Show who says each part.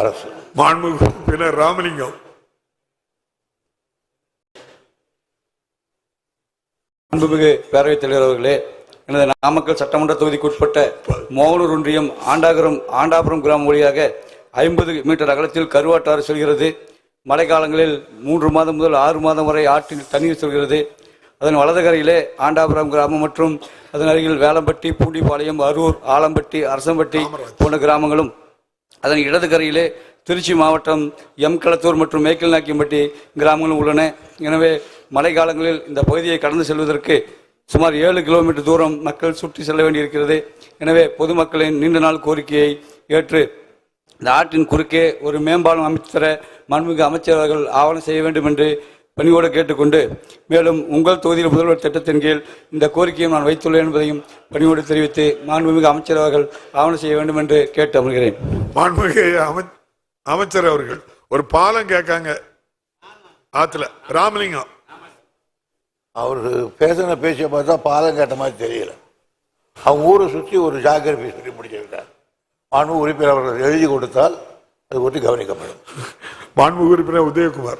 Speaker 1: அரசு.
Speaker 2: மாண்புமிகு உறுப்பினர் ராமலிங்கம்.
Speaker 3: அன்புமிகு பேரவைத் தலைவர் அவர்களே எனது நாமக்கல் சட்டமன்ற தொகுதிக்கு உட்பட்ட மோகனூர் ஒன்றியம் ஆண்டாகரம் ஆண்டாபுரம் கிராமம் வழியாக ஐம்பது மீட்டர் அகலத்தில் கருவாட்டாறு செல்கிறது. மழைக்காலங்களில் மூன்று மாதம் முதல் ஆறு மாதம் வரை ஆற்றில் தண்ணீர் செல்கிறது. அதன் வலது கரையிலே ஆண்டாபுரம் கிராமம் மற்றும் அதன் அருகில் வேலம்பட்டி பூண்டிப்பாளையம் அரூர் ஆலம்பட்டி அரசம்பட்டி போன்ற கிராமங்களும் அதன் இடது கரையிலே திருச்சி மாவட்டம் எம் களத்தூர் மற்றும் மேய்க்கல் நாக்கியம்பட்டி கிராமங்களும் உள்ளன. எனவே மழை காலங்களில் இந்த பகுதியை கடந்து செல்வதற்கு சுமார் ஏழு கிலோமீட்டர் தூரம் மக்கள் சுற்றி செல்ல வேண்டியிருக்கிறது. எனவே பொதுமக்களின் நீண்ட நாள் கோரிக்கையை ஏற்று இந்த ஆற்றின் குறுக்கே ஒரு மேம்பாலம் அமைத்து தர மாண்புமிகு அமைச்சர் அவர்கள் ஆவணம் செய்ய வேண்டும் என்று பணியோடு கேட்டுக்கொண்டு மேலும் உங்கள் தொகுதியில் முதல்வர் திட்டத்தின் கீழ் இந்த கோரிக்கையை நான் வைத்துள்ளேன் என்பதையும் பணியோடு தெரிவித்து மாண்புமிகு அமைச்சர் அவர்கள் ஆவணம் செய்ய வேண்டும் என்று கேட்டு அமர்கிறேன்.
Speaker 2: மாண்புமிகு அமை- அமைச்சர் அவர்கள் ஒரு பாலம் கேட்காங்க. ஆத்துல ராமலிங்கம்.
Speaker 1: அவரு பேசின பேச்சை பார்த்தா பாலம் கேட்ட மாதிரி தெரியல. அவங்க ஊரை சுற்றி ஒரு ஜாகிரபி சொல்லி முடிச்சிருக்கார். மாண்பு உறுப்பினர் அவர்கள் எழுதி கொடுத்தால் அது ஒட்டி கவனிக்கப்படும்.
Speaker 2: மாண்புமிகு உறுப்பினர் உதயகுமார்.